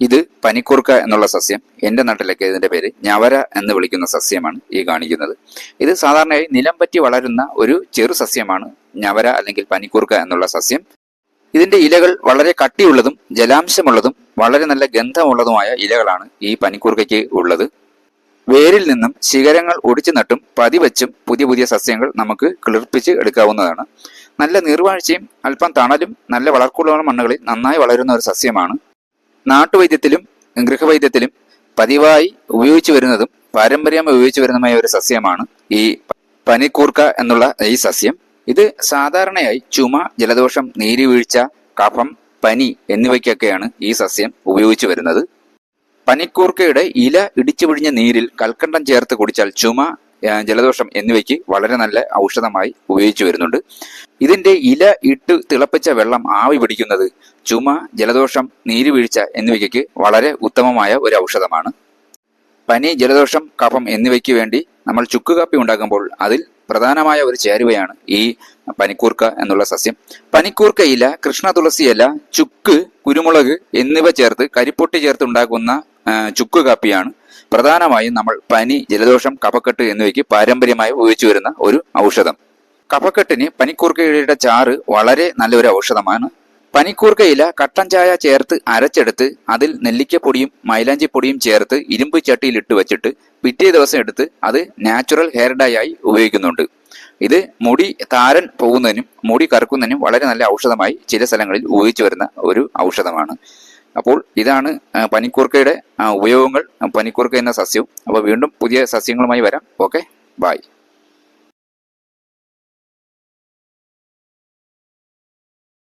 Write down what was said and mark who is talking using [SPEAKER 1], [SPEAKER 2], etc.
[SPEAKER 1] ഇത് പനിക്കൂർക്ക എന്നുള്ള സസ്യം എന്റെ നാട്ടിലൊക്കെ ഇതിന്റെ പേര് ഞവര എന്ന് വിളിക്കുന്ന സസ്യമാണ് ഈ കാണിക്കുന്നത്. ഇത് സാധാരണയായി നിലം പറ്റി വളരുന്ന ഒരു ചെറു സസ്യമാണ് ഞവര അല്ലെങ്കിൽ പനിക്കൂർക്ക എന്നുള്ള സസ്യം. ഇതിന്റെ ഇലകൾ വളരെ കട്ടിയുള്ളതും ജലാംശമുള്ളതും വളരെ നല്ല ഗന്ധമുള്ളതുമായ ഇലകളാണ് ഈ പനിക്കൂർക്കയ്ക്ക് ഉള്ളത്. വേരിൽ നിന്നും ശിഖരങ്ങൾ ഒടിച്ചു നട്ടും പതിവച്ചും പുതിയ പുതിയ സസ്യങ്ങൾ നമുക്ക് കിളിർപ്പിച്ച് എടുക്കാവുന്നതാണ്. നല്ല നീർവാഴ്ചയും അല്പം തണലും നല്ല വളർക്കുള്ള മണ്ണുകളിൽ നന്നായി വളരുന്ന ഒരു സസ്യമാണ് നാട്ടുവൈദ്യത്തിലും ഗൃഹവൈദ്യത്തിലും പതിവായി ഉപയോഗിച്ചു വരുന്നതും പാരമ്പര്യമായി ഉപയോഗിച്ചു വരുന്നതുമായ ഒരു സസ്യമാണ് ഈ പനിക്കൂർക്ക എന്നുള്ള ഈ സസ്യം. ഇത് സാധാരണയായി ചുമ ജലദോഷം നീരുവീഴ്ച കഫം പനി എന്നിവയ്ക്കൊക്കെയാണ് ഈ സസ്യം ഉപയോഗിച്ചു വരുന്നത്. പനിക്കൂർക്കയുടെ ഇല ഇടിച്ചു പിഴിഞ്ഞ നീരിൽ കൽക്കണ്ടം ചേർത്ത് കുടിച്ചാൽ ചുമ ജലദോഷം എന്നിവയ്ക്ക് വളരെ നല്ല ഔഷധമായി ഉപയോഗിച്ചു വരുന്നുണ്ട്. ഇതിന്റെ ഇല ഇട്ട് തിളപ്പിച്ച വെള്ളം ആവി പിടിക്കുന്നത് ചുമ ജലദോഷം നീരുവീഴ്ച എന്നിവയ്ക്ക് വളരെ ഉത്തമമായ ഒരു ഔഷധമാണ്. പനി ജലദോഷം കഫം എന്നിവയ്ക്ക് വേണ്ടി നമ്മൾ ചുക്ക് കാപ്പി ഉണ്ടാക്കുമ്പോൾ അതിൽ പ്രധാനമായ ഒരു ചേരുവയാണ് ഈ പനിക്കൂർക്ക എന്നുള്ള സസ്യം. പനിക്കൂർക്ക ഇല കൃഷ്ണ തുളസി ഇല ചുക്ക് കുരുമുളക് എന്നിവ ചേർത്ത് കരിപ്പൊട്ടി ചേർത്ത് ഉണ്ടാക്കുന്ന ചുക്ക് കാപ്പിയാണ്. പ്രധാനമായും നമ്മൾ പനി ജലദോഷം കഫക്കെട്ട് എന്നിവയ്ക്ക് പാരമ്പര്യമായി ഉപയോഗിച്ചു വരുന്ന ഒരു ഔഷധം. കഫക്കെട്ടിന് പനിക്കൂർക്കയുടെ ചാറ് വളരെ നല്ലൊരു ഔഷധമാണ്. പനിക്കൂർക്കയില കട്ടൻ ചായ ചേർത്ത് അരച്ചെടുത്ത് അതിൽ നെല്ലിക്കപ്പൊടിയും മൈലാഞ്ചിപ്പൊടിയും ചേർത്ത് ഇരുമ്പ് ചട്ടിയിൽ ഇട്ട് വെച്ചിട്ട് പിറ്റേ ദിവസം എടുത്ത് അത് നാച്ചുറൽ ഹെയർ ഡൈ ആയി ഉപയോഗിക്കുന്നുണ്ട്. ഇത് മുടി താരൻ പോകുന്നതിനും മുടി കറുക്കുന്നതിനും വളരെ നല്ല ഔഷധമായി ചില സ്ഥലങ്ങളിൽ ഉപയോഗിച്ചു വരുന്ന ഒരു ഔഷധമാണ്. അപ്പോൾ ഇതാണ് പനിക്കൂർക്കയുടെ ഉപയോഗങ്ങൾ പനിക്കൂർക്ക എന്ന സസ്യവും അപ്പോൾ വീണ്ടും പുതിയ സസ്യങ്ങളുമായി വരാം. Okay bye